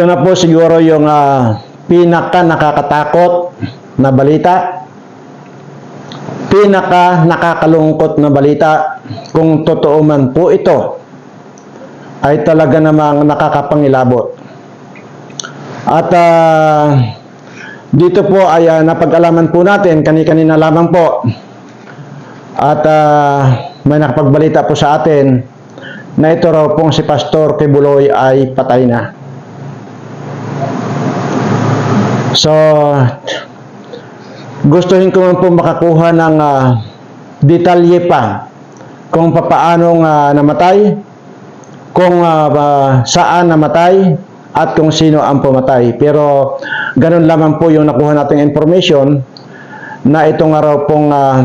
Ito na po siguro yung ah, pinaka nakakatakot na balita. Pinaka nakakalungkot na balita. Kung totoo man po ito, ay talaga namang nakakapangilabot. At ah, dito po ay ah, napag-alaman po natin, kani-kanina lamang po. At ah, may nakapagbalita po sa atin na ito raw pong si Pastor Kibuloy ay patay na. So, gustuhin ko man po makakuha ng ah, detalye pa kung papaano nga namatay, kung ah, ba- saan namatay, at kung sino ang pumatay. Pero ganun lamang po yung nakuha nating information na ito nga raw pong ah,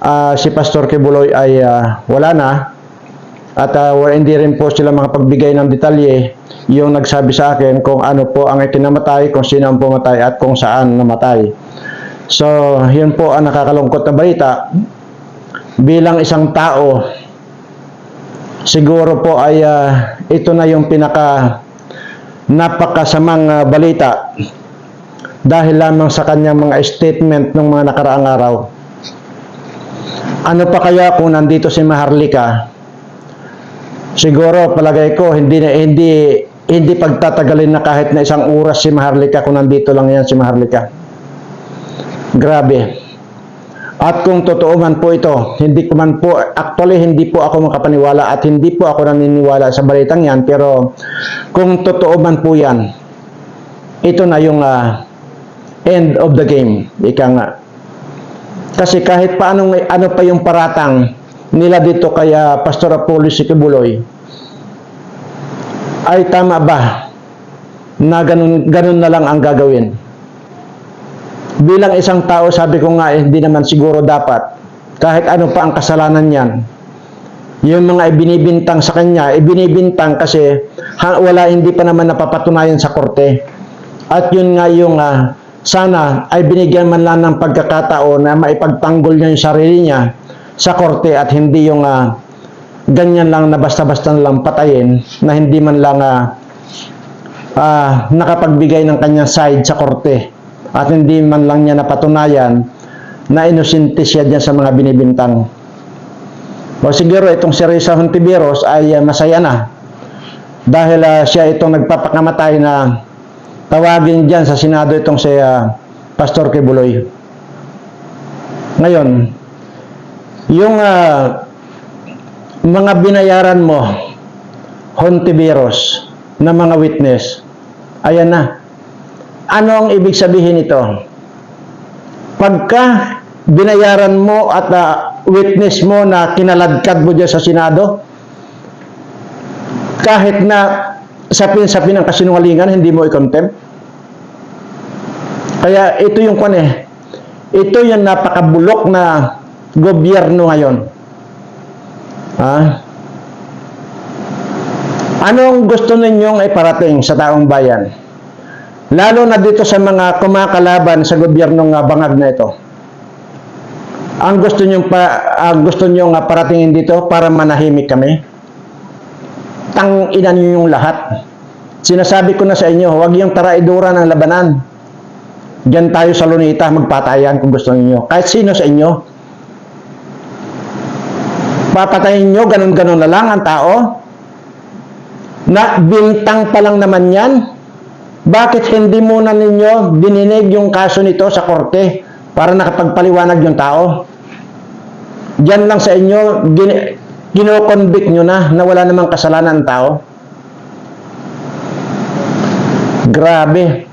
ah, si Pastor Kibuloy ay ah, wala na at wa- hindi rin po sila makapagbigay ng detalye yung nagsabi sa akin kung ano po ang ikinamatay, kung sino ang pumatay at kung saan namatay. So, yun po ang nakakalungkot na balita. Bilang isang tao, siguro po ay ah, ito na yung pinaka napakasamang ah, balita dahil lamang sa kanyang mga statement ng mga nakaraang araw. Ano pa kaya kung nandito si Maharlika? Siguro palagay ko hindi na hindi hindi pagtatagalin na kahit na isang oras si Maharlika kung nandito lang yan si Maharlika. Grabe. At kung totoo man po ito, hindi ko man po, actually hindi po ako makapaniwala at hindi po ako naniniwala sa balitang yan, pero kung totoo man po yan, ito na yung ah, end of the game. Ika nga. Kasi kahit paano ano pa yung paratang nila dito kaya Pastor Apollo Sikibuloy, ay tama ba na ganun, ganun na lang ang gagawin? Bilang isang tao, sabi ko nga, eh, hindi naman siguro dapat, kahit ano pa ang kasalanan niyan, yung mga ibinibintang sa kanya, ibinibintang kasi ha, wala, hindi pa naman napapatunayan sa korte. At yun nga yung ah, sana ay binigyan man lang ng pagkakataon na maipagtanggol niya yung sarili niya sa korte at hindi yung ah, ganyan lang na basta-basta lang patayin na hindi man lang ah, ah, nakapagbigay ng kanyang side sa korte at hindi man lang niya napatunayan na inosente siya dyan sa mga binibintang. O siguro itong si Risa Hontiveros ay ah, masaya na dahil ah, siya itong nagpapakamatay na tawagin dyan sa Senado itong si ah, Pastor Kibuloy. Ngayon, yung ah, mga binayaran mo, Hontiveros, na mga witness, ayan na. Ano ang ibig sabihin ito? Pagka binayaran mo at ah, witness mo na kinaladkad mo dyan sa Senado, kahit na sapin-sapin ang kasinungalingan, hindi mo i-contempt. Kaya ito yung kwan eh. Ito yung napakabulok na gobyerno ngayon. Ha? Anong gusto ninyong iparating sa taong bayan? Lalo na dito sa mga kumakalaban sa gobyernong nga bangag na ito. Ang gusto niyo pa ang gusto niyo nga paratingin dito para manahimik kami. Tang ina niyo yung lahat. Sinasabi ko na sa inyo, huwag yung taraiduran ng labanan. Diyan tayo sa Lunita magpatayan kung gusto niyo. Kahit sino sa inyo. Papatayin niyo ganun-ganun na lang ang tao. Na bintang pa lang naman yan. Bakit hindi muna ninyo dininig yung kaso nito sa korte para nakapagpaliwanag yung tao? Diyan lang sa inyo, gin gino-convict nyo na na wala namang kasalanan ang tao. Grabe.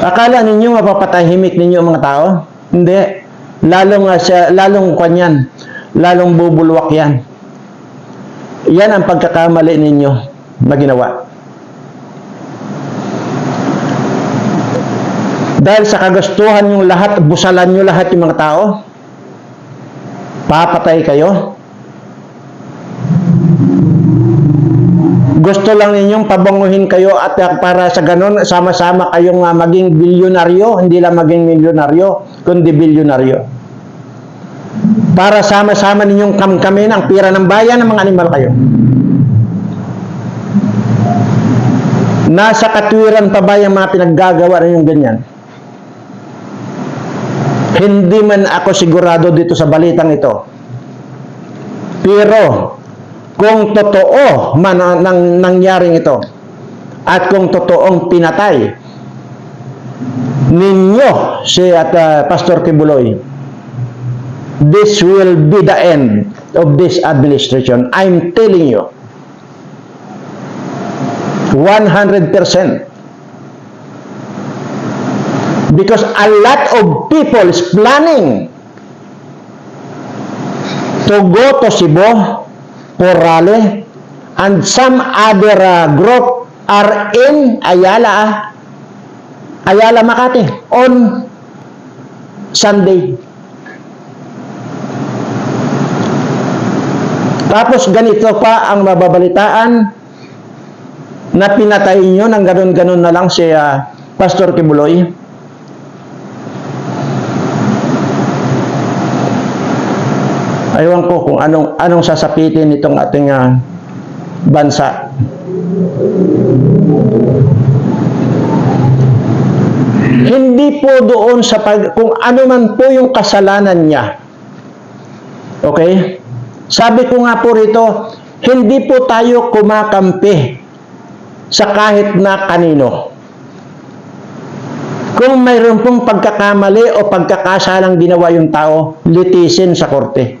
Akala ninyo mapapatahimik ninyo ang mga tao? Hindi. Lalong nga siya, lalong kanyan, lalong bubulwak yan. Yan ang pagkakamali ninyo na ginawa. Dahil sa kagustuhan yung lahat, busalan nyo lahat yung mga tao, papatay kayo. Gusto lang ninyong pabanguhin kayo at uh, para sa ganun, sama-sama kayong uh, maging bilyonaryo, hindi lang maging milyonaryo, kundi bilyonaryo. Para sama-sama ninyong kamkamin ang pira ng bayan ng mga animal kayo. Nasa katwiran pa ba yung mga pinaggagawa ninyong ganyan? Hindi man ako sigurado dito sa balitang ito. Pero, kung totoo man ang nang, nangyaring ito, at kung totoong pinatay ninyo si at uh, Pastor Kibuloy, this will be the end of this administration. I'm telling you. 100%. Because a lot of people is planning to go to Cebu for and some other uh, group are in Ayala Ayala Makati on Sunday. Tapos ganito pa ang mababalitaan na pinatay nyo ng ganun-ganun na lang si ah, Pastor Kibuloy. Aywan ko kung anong anong sasapitin nitong ating ah, bansa. Hindi po doon sa pag, kung ano man po yung kasalanan niya. Okay? Sabi ko nga po rito, hindi po tayo kumakampi sa kahit na kanino. Kung mayroon pong pagkakamali o pagkakasalang ginawa yung tao, litisin sa korte.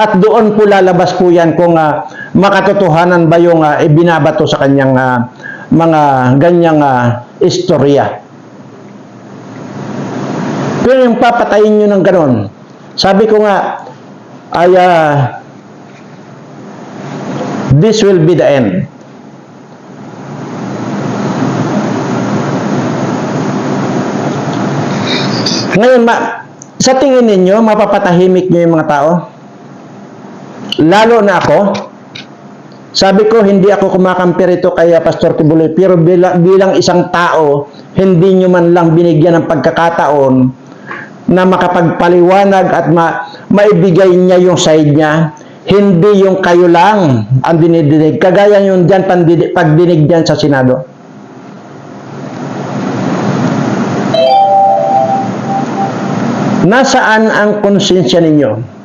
At doon po lalabas po yan kung ah, makatotohanan ba yung ah, ibinabato sa kanyang ah, mga ganyang ah, istorya. Pero yung papatayin nyo ng ganon, sabi ko nga, ay ah, this will be the end. Ngayon, ma, sa tingin ninyo, mapapatahimik nyo yung mga tao? Lalo na ako, sabi ko, hindi ako kumakampi rito kay uh, Pastor Kibuloy, pero bilang, bilang isang tao, hindi nyo man lang binigyan ng pagkakataon na makapagpaliwanag at ma maibigay niya yung side niya, hindi yung kayo lang ang dinidinig. Kagaya yung dyan pagdinig dyan sa Senado. Nasaan ang konsensya ninyo?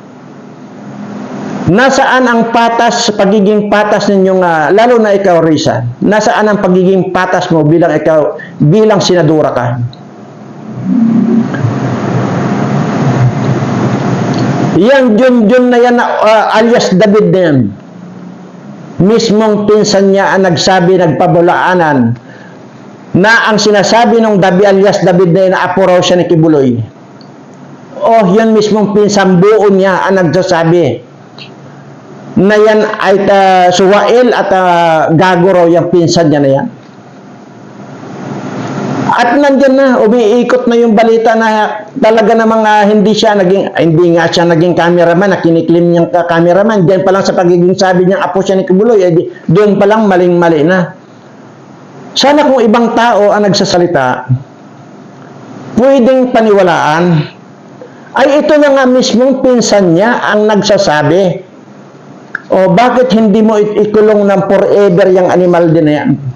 Nasaan ang patas, pagiging patas ninyong, ah, lalo na ikaw, Risa, nasaan ang pagiging patas mo bilang ikaw, bilang senadora ka? Yang Junjun na yan, ah, alias David na yan, mismong pinsan niya ang nagsabi, nagpabulaanan, na ang sinasabi ng Dabi alias David na na apo raw siya ni Kibuloy. Oh, yan mismong pinsan buo niya ang nagsasabi na yan ay uh, suwail at uh, gago yung pinsan niya na yan. At nandyan na, umiikot na yung balita na talaga namang uh, hindi siya naging, ah, hindi nga siya naging cameraman, na kiniklim niyang ka cameraman. Diyan pa lang sa pagiging sabi niya, apo siya ni Kibuloy, eh, doon pa lang maling-mali na. Sana kung ibang tao ang nagsasalita, pwedeng paniwalaan, ay ito na nga mismong pinsan niya ang nagsasabi. O bakit hindi mo ikulong ng forever yung animal din na yan?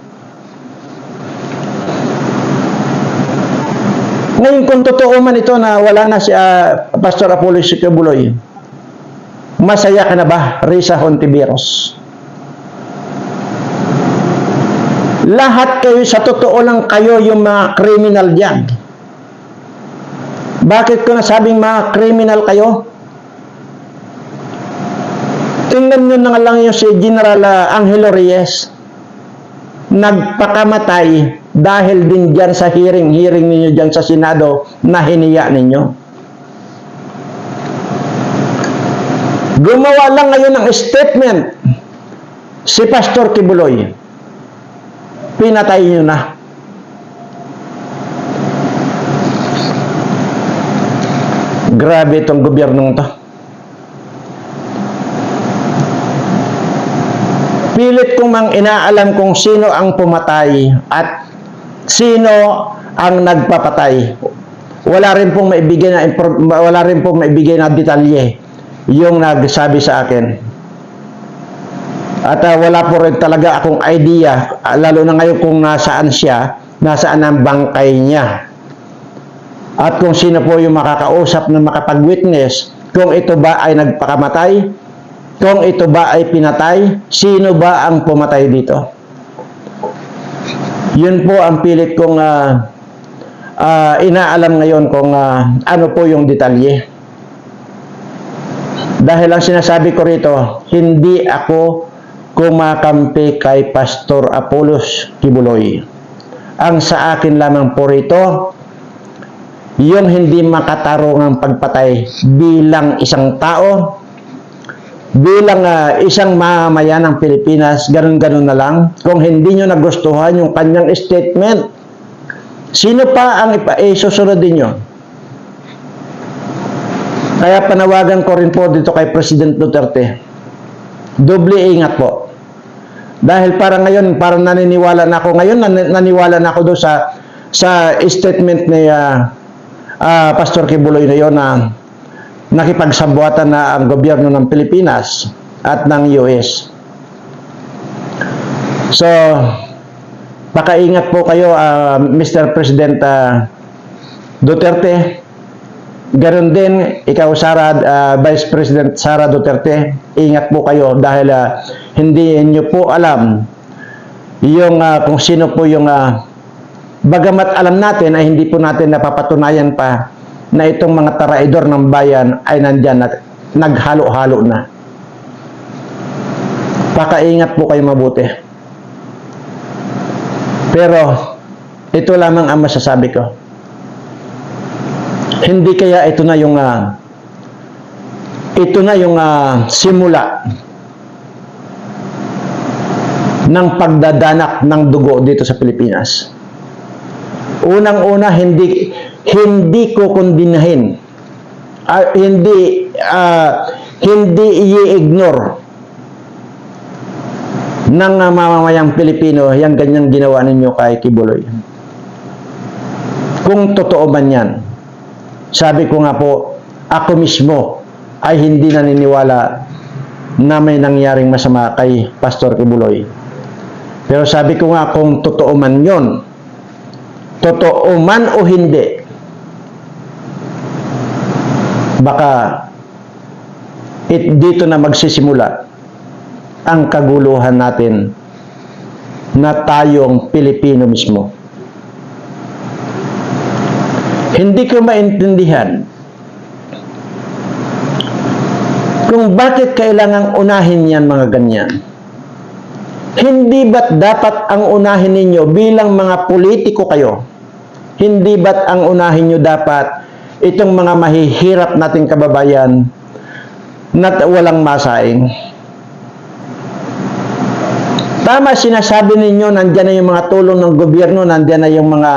Ngayon kung totoo man ito na wala na si ah, Pastor Apollo Sicabuloy, masaya ka na ba, Risa Hontiveros? Lahat kayo, sa totoo lang kayo yung mga criminal diyan. Bakit ko nasabing mga criminal kayo? Tingnan nyo na lang yung si General ah, Angelo Reyes. Nagpakamatay dahil din dyan sa hearing-hearing ninyo dyan sa Senado na hiniya ninyo. Gumawa lang ngayon ng statement si Pastor Kibuloy. Pinatay nyo na. Grabe itong gobyernong to. Pilit kong mang inaalam kung sino ang pumatay at sino ang nagpapatay. Wala rin pong maibigay na wala rin pong maibigay na detalye yung nagsabi sa akin. At ah, wala po rin talaga akong idea, ah, lalo na ngayon kung nasaan siya, nasaan ang bangkay niya. At kung sino po yung makakausap na makapag-witness, kung ito ba ay nagpakamatay, kung ito ba ay pinatay, sino ba ang pumatay dito? Yun po ang pilit kong ah, ah, inaalam ngayon kung ah, ano po yung detalye. Dahil ang sinasabi ko rito, hindi ako kumakampi kay Pastor Apollos Kibuloy. Ang sa akin lamang po rito, yung hindi makatarungang pagpatay bilang isang tao, bilang ah, isang mamamayan ng Pilipinas, ganun-ganun na lang. Kung hindi nyo nagustuhan yung kanyang statement, sino pa ang ipa eh, ninyo? Kaya panawagan ko rin po dito kay President Duterte. Doble ingat po. Dahil para ngayon, parang naniniwala na ako. Ngayon, nan- naniwala na ako doon sa sa statement ni ah, ah, Pastor Kibuloy na yun na nakipagsabuatan na ang gobyerno ng Pilipinas at ng US. So, pakaingat po kayo, ah, Mr. President ah, Duterte. Ganon din, ikaw Sara, ah, Vice President Sara Duterte, ingat po kayo dahil ah, hindi niyo po alam yung ah, kung sino po yung ah, bagamat alam natin ay hindi po natin napapatunayan pa na itong mga taraidor ng bayan ay nandyan at naghalo-halo na. Pakaingat po kayo mabuti. Pero ito lamang ang masasabi ko. Hindi kaya ito na yung ah, ito na yung ah, simula ng pagdadanak ng dugo dito sa Pilipinas. Unang-una hindi hindi ko kondinahin. Ah, hindi ah, hindi i-ignore ng ah, mamamayang Pilipino yung ganyang ginawa ninyo kay Kibuloy. Kung totoo man yan, sabi ko nga po, ako mismo ay hindi naniniwala na may nangyaring masama kay Pastor Kibuloy. Pero sabi ko nga kung totoo man yon, totoo man o hindi, baka it, dito na magsisimula ang kaguluhan natin na tayong Pilipino mismo. Hindi ko maintindihan kung bakit kailangang unahin yan mga ganyan. Hindi ba't dapat ang unahin ninyo bilang mga politiko kayo? Hindi ba't ang unahin nyo dapat itong mga mahihirap nating kababayan na walang masaing? Tama sinasabi ninyo, nandyan na yung mga tulong ng gobyerno, nandyan na yung mga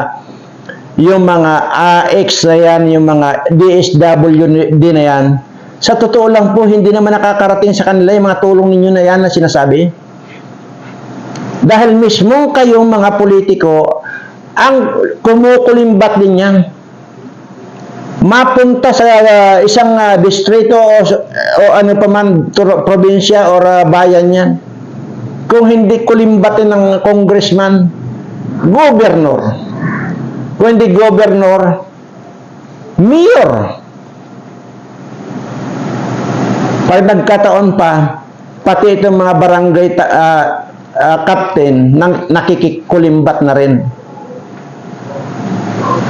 yung mga AX na yan, yung mga DSWD na yan. Sa totoo lang po, hindi naman nakakarating sa kanila yung mga tulong ninyo na yan na sinasabi. Dahil mismo kayong mga politiko ang kumukulimbat din yan. Mapunta sa uh, isang uh, distrito o, o ano pa man, tur- probinsya o uh, bayan yan. Kung hindi kulimbatin ng congressman, governor, kung hindi governor, mayor. Pag nagkataon pa, pati itong mga barangay ta- ah, ah, captain nang nakikikulimbat na rin.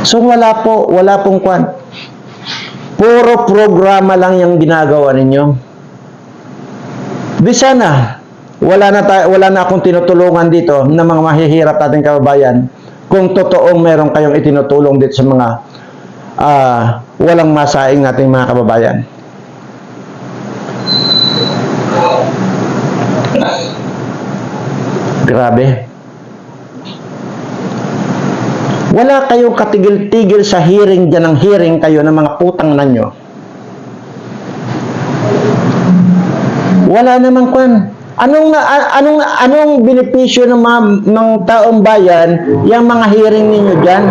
So wala po, wala pong kwan. Puro programa lang yung ginagawa ninyo. Di sana, wala na, ta- wala na akong tinutulungan dito ng mga mahihirap nating kababayan kung totoong meron kayong itinutulong dito sa mga ah, walang masaing nating mga kababayan. Grabe. Wala kayong katigil-tigil sa hearing dyan ng hearing kayo ng mga putang na nyo. Wala namang kwan. Anong anong anong benepisyo ng mga ng taong bayan yung mga hearing ninyo diyan?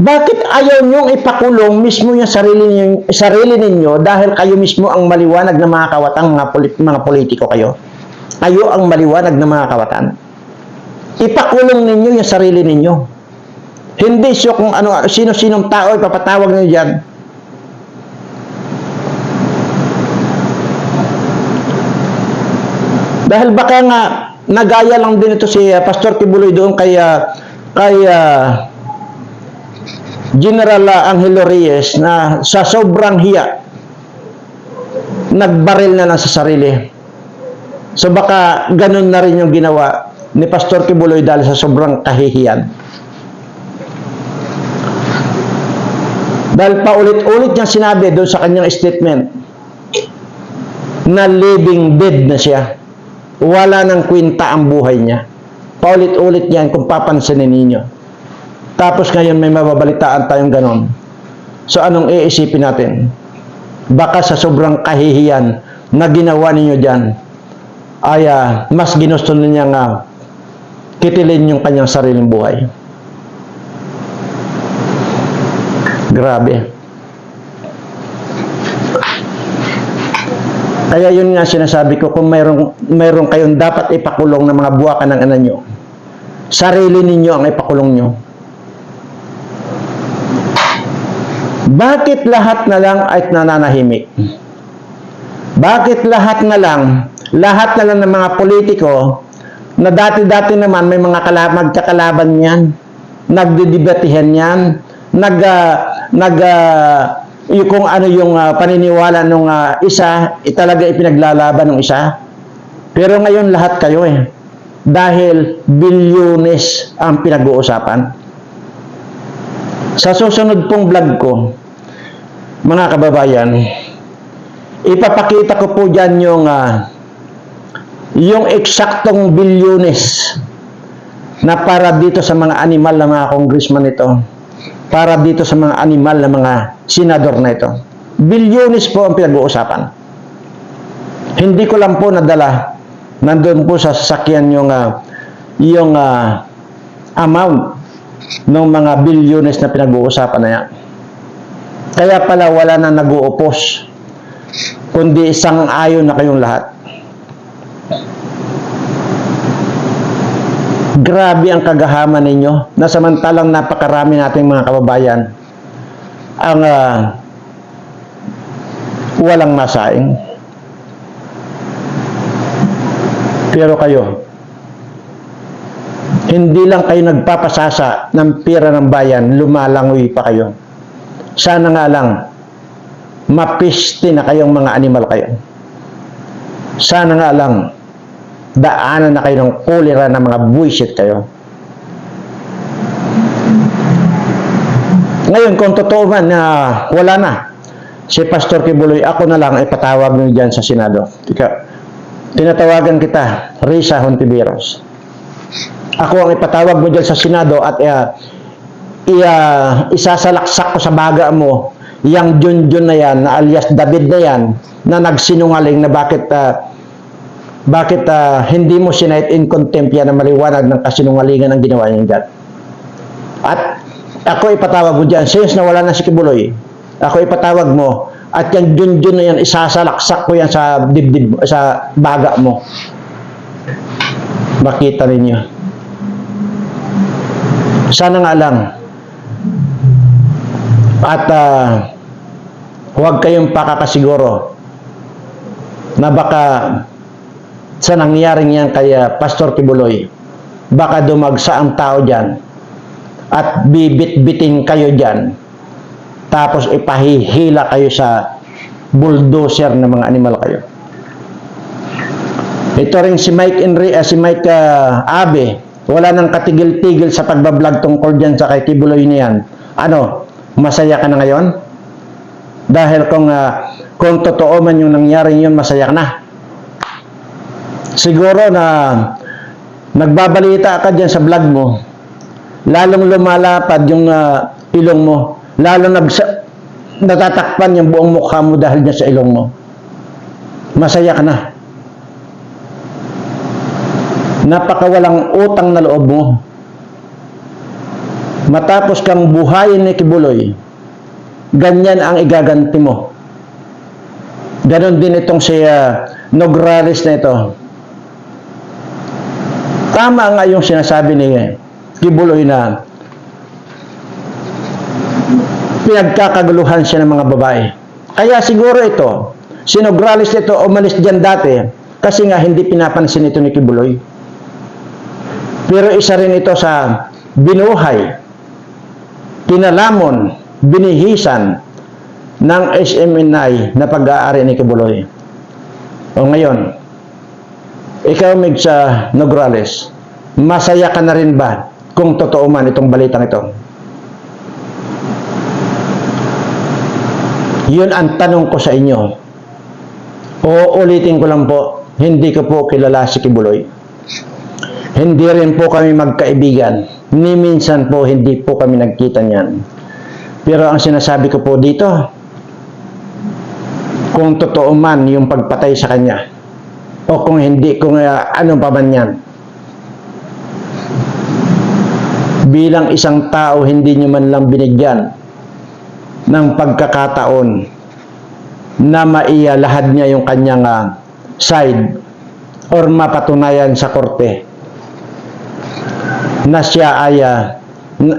Bakit ayaw niyong ipakulong mismo yung sarili, ninyo, sarili ninyo dahil kayo mismo ang maliwanag na mga kawatan, mga, polit, mga politiko kayo? Kayo ang maliwanag na mga kawatan. Ipakulong ninyo yung sarili ninyo. Hindi siya kung ano, sino-sinong tao ipapatawag niyo dyan. Dahil baka nga nagaya lang din ito si uh, Pastor Kibuloy doon kay uh, kay uh, General uh, Angelo Reyes na sa sobrang hiya nagbaril na lang sa sarili. So baka ganun na rin yung ginawa ni Pastor Kibuloy dahil sa sobrang kahihiyan. Dahil paulit-ulit niyang sinabi doon sa kanyang statement na living dead na siya. Wala nang kwenta ang buhay niya. Paulit-ulit yan kung papansinin ninyo. Tapos ngayon may mababalitaan tayong ganon. So anong iisipin natin? Baka sa sobrang kahihiyan na ginawa ninyo dyan, ay ah, mas ginusto niya nga kitilin yung kanyang sariling buhay. Grabe. Kaya yun nga sinasabi ko, kung mayroong, mayroong kayong dapat ipakulong ng mga buwakan ng anak nyo, sarili ninyo ang ipakulong nyo. Bakit lahat na lang ay nananahimik? Bakit lahat na lang, lahat na lang ng mga politiko, na dati-dati naman may mga kalab magkakalaban yan, nagdidibatihan yan, nag, uh, nag, uh, yung kung ano yung uh, paniniwala nung uh, isa, talaga ipinaglalaban ng isa. Pero ngayon lahat kayo eh. Dahil bilyones ang pinag-uusapan. Sa susunod pong vlog ko, mga kababayan, ipapakita ko po dyan yung uh, yung eksaktong bilyones na para dito sa mga animal na mga congressman ito para dito sa mga animal na mga senador na ito. Bilyones po ang pinag-uusapan. Hindi ko lang po nadala nandun po sa sasakyan yung uh, yung uh, amount ng mga bilyones na pinag-uusapan na yan. Kaya pala wala na nag-uupos kundi isang ayon na kayong lahat. Grabe ang kagahaman ninyo na samantalang napakarami nating mga kababayan ang uh, walang masaing. Pero kayo, hindi lang kayo nagpapasasa ng pira ng bayan, lumalangoy pa kayo. Sana nga lang, mapiste na kayong mga animal kayo. Sana nga lang, daanan na kayo ng kolera ng mga bullshit kayo. Ngayon, kung totoo man na wala na, si Pastor Kibuloy, ako na lang ipatawag nyo dyan sa Senado. Ika, tinatawagan kita, Risa Hontiveros. Ako ang ipatawag mo dyan sa Senado at uh, iya, isasalaksak ko sa baga mo yang Junjun na yan, na alias David na yan, na nagsinungaling na bakit uh, bakit uh, hindi mo sinight in contempt yan na maliwanag ng kasinungalingan ang ginawa niya dyan? At ako ipatawag mo dyan, since nawala na si Kibuloy, ako ipatawag mo, at yung dun-dun na yan, isasalaksak ko yan sa dibdib, sa baga mo. Makita ninyo. Sana nga lang, at uh, huwag kayong pakakasiguro na baka sa nangyaring yan kay uh, Pastor Kibuloy. Baka dumagsa ang tao dyan at bibit-bitin kayo dyan. Tapos ipahihila kayo sa bulldozer ng mga animal kayo. Ito rin si Mike Enri, uh, si Mike uh, Abe, wala nang katigil-tigil sa pagbablog tungkol dyan sa kay Kibuloy na yan. Ano, masaya ka na ngayon? Dahil kung uh, kung totoo man yung nangyari yun, masaya ka na siguro na nagbabalita ka dyan sa vlog mo, lalong lumalapad yung uh, ilong mo, lalong nagsa, natatakpan yung buong mukha mo dahil dyan sa ilong mo. Masaya ka na. Napakawalang utang na loob mo. matapos kang buhayin ni Kibuloy, ganyan ang igaganti mo. Ganon din itong si uh, Nograles na ito. Tama nga yung sinasabi ni Kibuloy na pinagkakaguluhan siya ng mga babae. Kaya siguro ito, si Nograles ito umalis dyan dati kasi nga hindi pinapansin ito ni Kibuloy. Pero isa rin ito sa binuhay, pinalamon, binihisan ng SMNI na pag-aari ni Kibuloy. O ngayon, ikaw Mig sa Nograles, masaya ka na rin ba kung totoo man itong balitang ito? Yun ang tanong ko sa inyo. O ulitin ko lang po, hindi ko po kilala si Kibuloy. Hindi rin po kami magkaibigan. Ni minsan po hindi po kami nagkita niyan. Pero ang sinasabi ko po dito, kung totoo man yung pagpatay sa kanya, o kung hindi, kung uh, ano pa man yan, bilang isang tao, hindi nyo man lang binigyan ng pagkakataon na maiyalahad niya yung kanyang uh, side or mapatunayan sa korte na siya ay uh, na,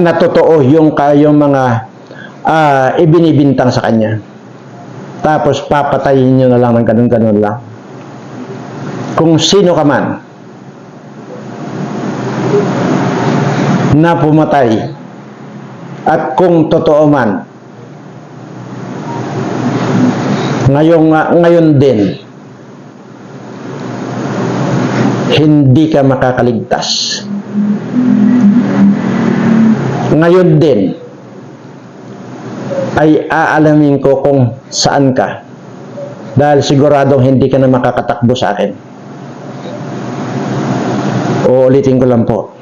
na totoo yung kayong mga uh, ibinibintang sa kanya. Tapos papatayin nyo na lang ng ganun-ganun lang. Kung sino ka man na pumatay at kung totoo man ngayon, ngayon din hindi ka makakaligtas. Ngayon din, ay aalamin ko kung saan ka. Dahil siguradong hindi ka na makakatakbo sa akin. Uulitin ko lang po.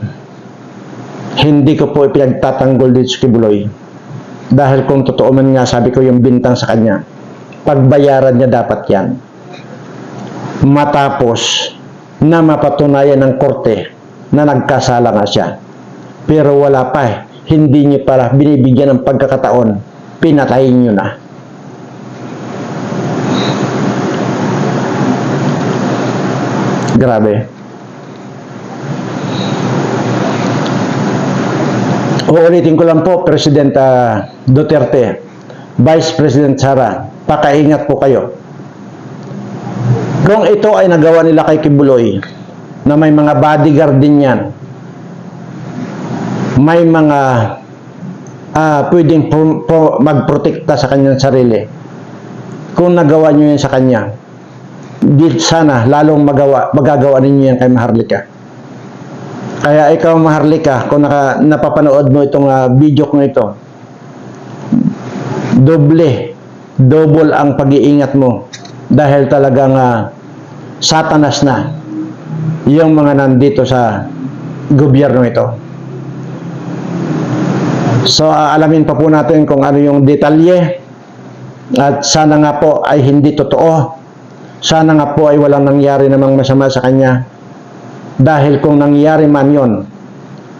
Hindi ko po ipinagtatanggol dito sa Kibuloy. Dahil kung totoo man nga, sabi ko yung bintang sa kanya, pagbayaran niya dapat yan. Matapos na mapatunayan ng korte na nagkasala nga siya. Pero wala pa eh. Hindi niyo pala binibigyan ng pagkakataon. Pinatayin niyo na. Grabe. Uulitin ko lang po, President uh, Duterte, Vice President Sara, pakaingat po kayo. Kung ito ay nagawa nila kay Kibuloy, na may mga bodyguard din yan, may mga uh, pwedeng pro, pro, magprotekta sa kanyang sarili. Kung nagawa nyo yan sa kanya, di sana lalong magawa, magagawa ninyo yan kay Maharlika. Kaya ikaw Maharlika, kung naka, napapanood mo itong uh, video ko ito, doble, double ang pag-iingat mo dahil talagang uh, satanas na yung mga nandito sa gobyerno ito. So, uh, alamin pa po natin kung ano yung detalye at sana nga po ay hindi totoo. Sana nga po ay walang nangyari namang masama sa kanya. Dahil kung nangyari man yon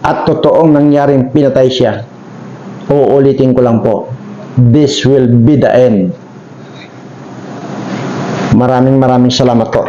at totoong nangyaring pinatay siya, uulitin ko lang po, this will be the end. Maraming maraming salamat po.